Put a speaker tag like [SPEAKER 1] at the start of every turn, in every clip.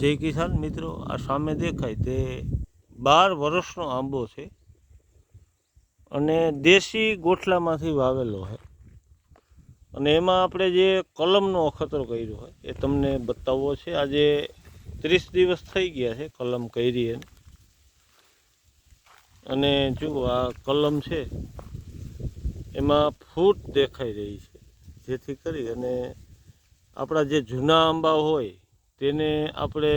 [SPEAKER 1] જય કિસાન મિત્રો, આ સામે દેખાય તે બાર વર્ષનો આંબો છે અને દેશી ગોઠલામાંથી વાવેલો છે. અને એમાં આપણે જે કલમનો અખતરો કર્યો હોય એ તમને બતાવવો છે. આજે ત્રીસ દિવસ થઈ ગયા છે કલમ કરી એને. અને જુઓ આ કલમ છે, એમાં ફૂટ દેખાઈ રહી છે. જેથી કરી અને આપણા જે જૂના આંબા હોય તેને આપણે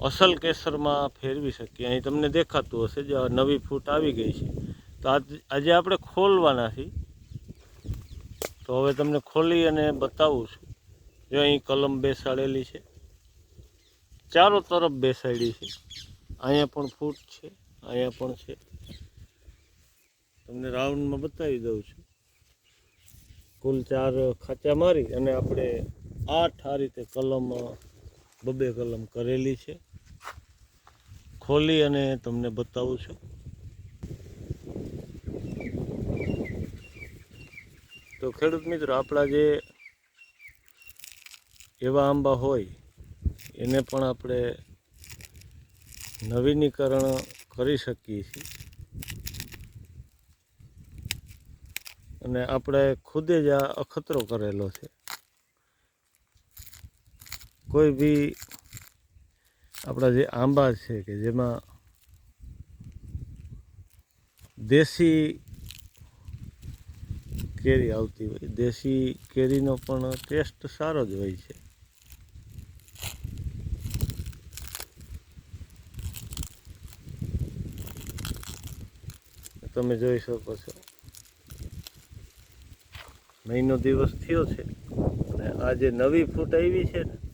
[SPEAKER 1] અસલ કેસરમાં ફેરવી શકીએ. અહીં તમને દેખાતું હશે જે નવી ફૂટ આવી ગઈ છે. તો આજ આપણે ખોલવાના છીએ. તો હવે તમને ખોલી અને બતાવું છું. જો અહીં કલમ બેસાડેલી છે. ચારો તરફ બેસાડી છે. અહીંયા પણ ફૂટ છે, અહીંયા પણ છે. તમને રાઉન્ડમાં બતાવી દઉં છું. કુલ ચાર ખાચા મારી અને આપણે આઠ આ રીતે કલમ બબે કલમ કરેલી છે. ખોલી અને તમને બતાવું છું. તો ખેડૂત મિત્રો, આપણા જે એવા આંબા હોય, એને પણ આપણે નવીનીકરણ કરી શકીએ છીએ. અને આપણે ખુદે જ આ અખતરો કરેલો છે. કોઈ બી આપણા જે આંબા છે કે જેમાં દેશી કેરી આવતી હોય, દેશી કેરીનો પણ ટેસ્ટ સારો જ હોય છે. તમે જોઈ શકો છો. મહિનો દિવસ થયો છે અને આ જે નવી ફ્રૂટ આવી છે. ને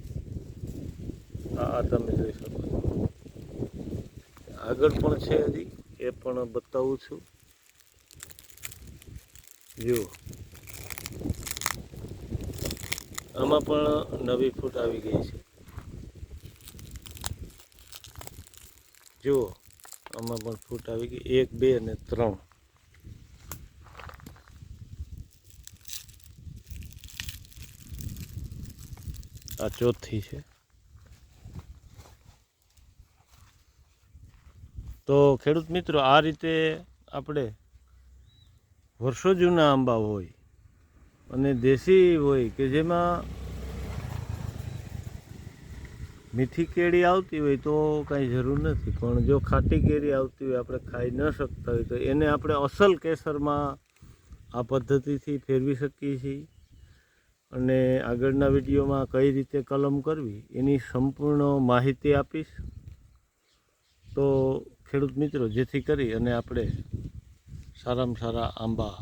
[SPEAKER 1] આ તમે જોઈ શકો છો. આગળ પણ છે હજી, એ પણ બતાવું છું. જુઓ. આમાં પણ નવી ફૂટ આવી ગઈ છે. જુઓ, આમાં પણ ફૂટ આવી ગઈ. એક, બે અને ત્રણ. આ ચોથી છે. તો ખેડૂત મિત્રો, આ રીતે આપણે વર્ષો જૂના આંબા હોય અને દેશી હોય કે જેમાં મીઠી કેરી આવતી હોય તો કાંઈ જરૂર નથી. પણ જો ખાટી કેરી આવતી હોય, આપણે ખાઈ ન શકતા હોય, તો એને આપણે અસલ કેસરમાં આ પદ્ધતિથી ફેરવી શકીએ છીએ. અને આગળના વિડીયોમાં કઈ રીતે કલમ કરવી, એની સંપૂર્ણ માહિતી આપીશ. તો ખેડૂત મિત્રો, જેથી કરી અને આપણે સારામાં સારા આંબા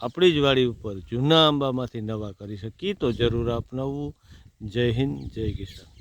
[SPEAKER 1] આપણી જ વાડી ઉપર, જૂના આંબામાંથી નવા કરી શકીએ. તો જરૂર અપનાવવું જય હિન્દ, જય કિસાન.